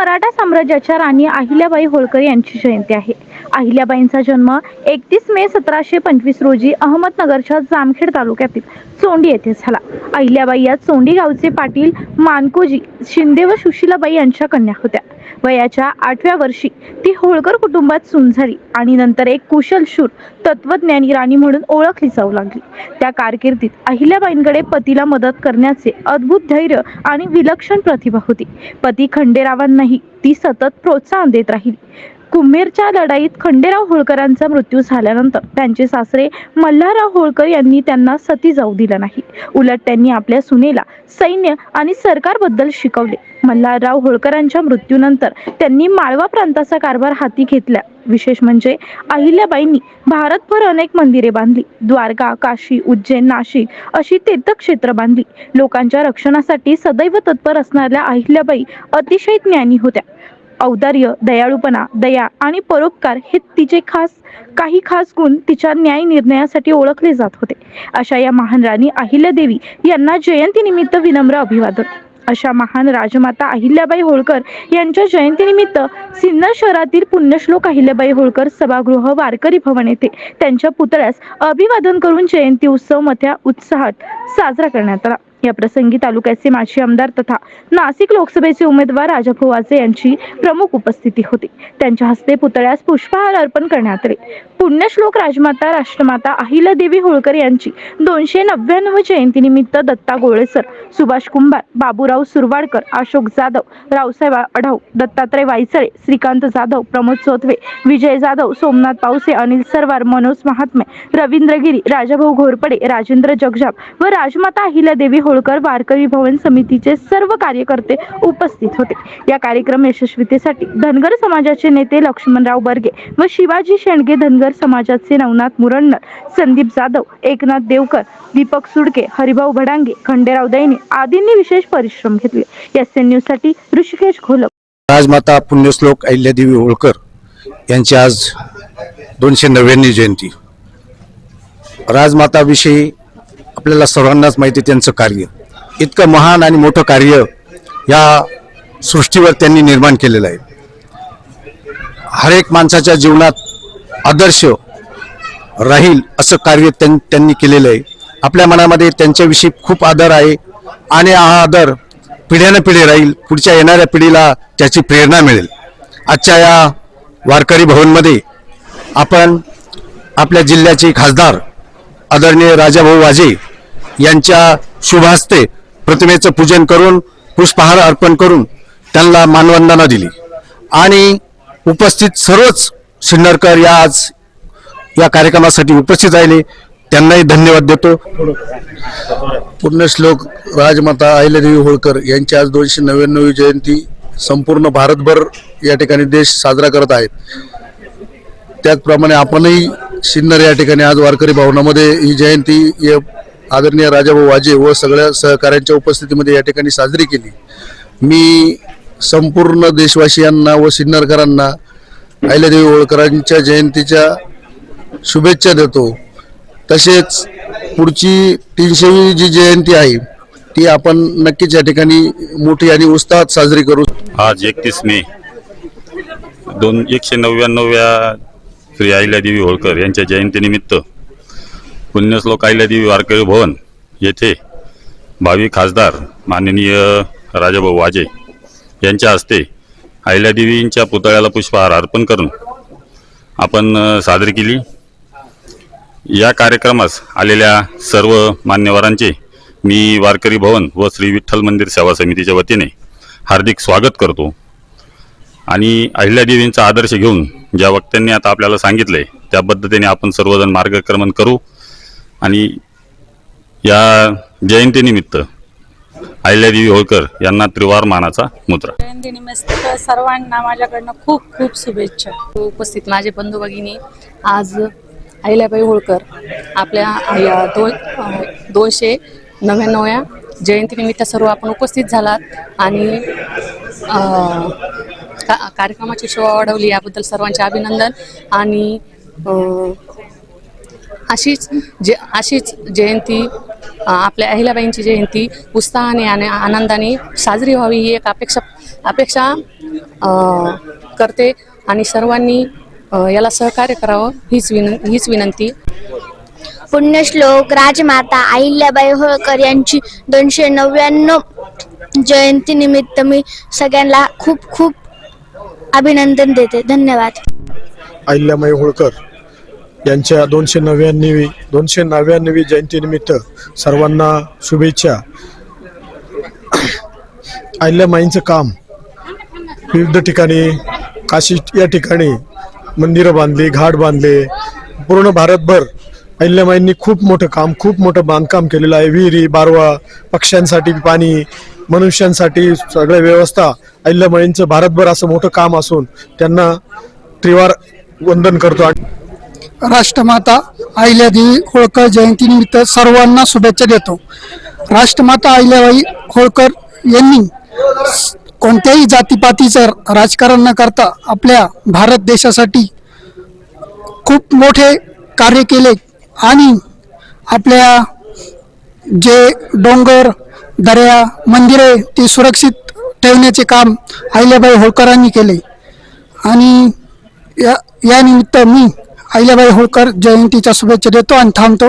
मराठा साम्राज्याच्या राणी अहिल्याबाई होळकर यांची जयंती आहे. अहिल्याबाईंचा जन्म एकतीस मे सतराशे पंचवीस रोजी अहमदनगरच्या जामखेड तालुक्यातील चोंडी येथे झाला. अहिल्याबाई या चोंडी गावचे पाटील मानकोजी शिंदे व सुशीलाबाई यांच्या कन्या होत्या. वयाच्या आठव्या वर्षी ती होळकर कुटुंबात सून झाली आणि नंतर एक कुशल शूर तत्वज्ञानी राणी म्हणून ओळखली जाऊ लागली. त्या कारकिर्दीत अहिल्याबाईंकडे पतीला मदत करण्याचे अद्भुत धैर्य आणि विलक्षण प्रतिभा होती. पती खंडेरावांनाही ती सतत प्रोत्साहन देत राहिली. कुंभेरच्या लढाईत खंडेराव होळकरांचा मृत्यू झाल्यानंतर त्यांचे सासरे मल्हारराव होळकर यांनी त्यांना सती जाऊ दिलं नाही. उलट त्यांनी आपल्या सुनेला सैन्य आणि सरकारबद्दल शिकवले. मल्हारराव होळकरांच्या मृत्यूनंतर त्यांनी माळवा प्रांताचा कारभार हाती घेतला. विशेष म्हणजे अहिल्याबाईंनी भारतभर अनेक मंदिरे बांधली. द्वारका काशी उज्जैन नाशिक अशी तीर्थक्षेत्र बांधली. लोकांच्या रक्षणासाठी सदैव तत्पर असणाऱ्या अहिल्याबाई अतिशय ज्ञानी होत्या. औदार्य दयाळूपणा दया आणि परोपकार हे तिचे खास काही खास गुण तिच्या न्याय निर्णयासाठी ओळखले जात होते. अशा या महान राणी अहिल्यादेवी यांना जयंतीनिमित्त विनम्र अभिवादन. अशा महान राजमाता अहिल्याबाई होळकर यांच्या जयंतीनिमित्त सिन्नर शहरातील पुण्यश्लोक अहिल्याबाई होळकर सभागृह वारकरी भवन येथे त्यांच्या पुतळ्यास अभिवादन करून जयंती उत्सव मोठ्या उत्साहात साजरा करण्यात आला. या प्रसंगी तालुक्याचे माजी आमदार तथा नाशिक लोकसभेचे उमेदवार राजाभाऊ वाजे यांची प्रमुख उपस्थिती होती. त्यांच्या हस्ते पुतळ्यास पुष्पहार अर्पण करण्यात आले. पुण्यश्लोक राजमाता राष्ट्रमाता अहिल्यादेवी होळकर यांची दोनशे नव्याण्णव जयंतीनिमित्त दत्ता गोळेसर सुभाष कुंभार बाबूराव सुरवाडकर अशोक जाधव रावसाहेब आढाव दत्तात्रय वायचळे श्रीकांत जाधव प्रमोद चोथवे विजय जाधव सोमनाथ पावसे अनिल सरवार मनोज महात्मे रवींद्र गिरी राजाभाऊ घोरपडे राजेंद्र जगजाप व राजमाता अहिला देवी हो होळकर वारकरी भवन समितीचे सर्व कार्यकर्ते उपस्थित होते. या कार्यक्रम यशस्वीतेसाठी धनगर समाजाचे नेते लक्ष्मणराव बर्गे व शिवाजी शेंडगे धनगर समाजाचे नवनाथ मुरण्णर संदीप जाधव एकनाथ देवकर दीपक सुडके हरिभाऊ भडांगे खंडेराव दैने आदींनी विशेष परिश्रम घेतले. एस एन न्यूजसाठी ऋषिकेश घोलक राजमाता पुण्यश्लोक अहिल्यादेवी होळकर यांची आज दोनशे नव्याण्णव जयंती. राजमाताविषयी आपल्याला सर्वांनाच माहिती आहे त्यांचं कार्य. इतकं महान आणि मोठं कार्य या सृष्टीवर त्यांनी निर्माण केलेलं आहे. हर एक माणसाच्या जीवनात आदर्श राहील असं कार्य त्यां त्यांनी केलेलं आहे. आपल्या मनामध्ये त्यांच्याविषयी खूप आदर आहे आणि हा आदर पिढ्यानं पिढी राहील पुढच्या येणाऱ्या पिढीला त्याची प्रेरणा मिळेल. आजच्या या वारकरी भवनमध्ये आपण आपल्या जिल्ह्याचे खासदार आदरणीय राजाभाऊ वाजे यांच्या शुभ हस्ते प्रतिमेचं पूजन करून पुष्पहार अर्पण करून त्यांना मानवंदना दिली. आणि उपस्थित सर्वच सिन्नरकर या आज या कार्यक्रमासाठी उपस्थित राहिले. त्यांनाही धन्यवाद देतो. पुण्यश्लोक राजमाता अहिल्यादेवी होळकर यांची आज दोनशे नव्याण्णवी जयंती संपूर्ण भारतभर या ठिकाणी देश साजरा करत आहेत. त्याचप्रमाणे आपणही सिन्नर या ठिकाणी आज वारकरी भवनामध्ये ही जयंती आदरणीय राजाभाऊ वाजे व सगळ्या सहकाऱ्यांच्या उपस्थितीमध्ये या ठिकाणी साजरी केली. मी संपूर्ण देशवासियांना व सिन्नरकरांना अहिल्यादेवी होळकरांच्या जयंतीच्या शुभेच्छा देतो. तसेच पुढची तीनशेवी जी जयंती आहे ती आपण नक्कीच या ठिकाणी मोठी आणि उत्साहात साजरी करू. आज एकतीस मे दोन एकशे नव्याण्णव्या श्री अहिल्यादेवी होळकर यांच्या जयंतीनिमित्त पुण्यश्लोक अहिल्यादेवी वारकरी भवन येथे भावी खासदार माननीय राजाभाऊ वाजे यांच्या हस्ते अहिल्यादेवींच्या पुतळ्याला पुष्पहार अर्पण करून आपण अ, साजरी केली. या कार्यक्रमास आलेल्या सर्व मान्यवरांचे मी वारकरी भवन व श्री विठ्ठल मंदिर सेवा समितीच्या वतीने हार्दिक स्वागत करतो. आणि अहिल्यादेवींचा आदर्श घेऊन ज्या वक्त्यांनी आता आपल्याला सांगितले त्या पद्धतीने आपण सर्वजण मार्गक्रमण करू. आणि या जयंतीनिमित्त अहिल्यादेवी होळकर यांना त्रिवार मानाचा मुद्रा. जयंतीनिमित्त सर्वांना माझ्याकडनं खूप खूप शुभेच्छा. उपस्थित माझे बंधू भगिनी आज अहिल्याबाई होळकर आपल्या या दोन दोनशे दोनशे नव्याण्णव्या जयंतीनिमित्त सर्व आपण उपस्थित झालात आणि का कार्यक्रमाची शोभा वाढवली याबद्दल सर्वांचे अभिनंदन आणि अशीच जे अशीच जयंती आपल्या अहिल्याबाईंची जयंती उत्साहाने आणि आनंदाने साजरी व्हावी ही एक अपेक्षा अपेक्षा अ, करते आणि सर्वांनी याला सहकार्य करावं हीच विन हीच विनंती. पुण्यश्लोक राजमाता अहिल्याबाई होळकर यांची दोनशे नव्याण्णव जयंती निमित्त मी सगळ्यांना खूप खूप अभिनंदन देते. धन्यवाद. अहिल्यामाई होळकर. यांच्या दोनशे नव्याण्णवी दोनशे नव्याण्णवी जयंतीनिमित्त सर्वांना शुभेच्छा. अहिल्यामाईंचं काम विविध ठिकाणी काशी या ठिकाणी मंदिरं बांधली घाट बांधले. पूर्ण भारतभर अहिल्यामाईंनी खूप मोठं काम खूप मोठं बांधकाम केलेलं आहे. विहिरी बारवा पक्ष्यांसाठी पाणी मनुष्यांसाठी सगळ्या व्यवस्था अहिल्यामाईंचं भारतभर असं मोठं काम असून त्यांना त्रिवार वंदन करतो. आणि राष्ट्रमाता अहिल्यादेवी होळकर जयंतीनिमित्त सर्वांना शुभेच्छा देतो. राष्ट्रमाता अहिल्याबाई होळकर यांनी कोणत्याही जातीपातीचं राजकारण न करता आपल्या भारत देशासाठी खूप मोठे कार्य केले आणि आपल्या जे डोंगर दर्या मंदिरे ती सुरक्षित ठेवण्याचे काम अहिल्याबाई होळकरांनी केले. आणि या यानिमित्त मी अहिल्याबाई होळकर जयंतीच्या शुभेच्छा देतो आणि थांबतो.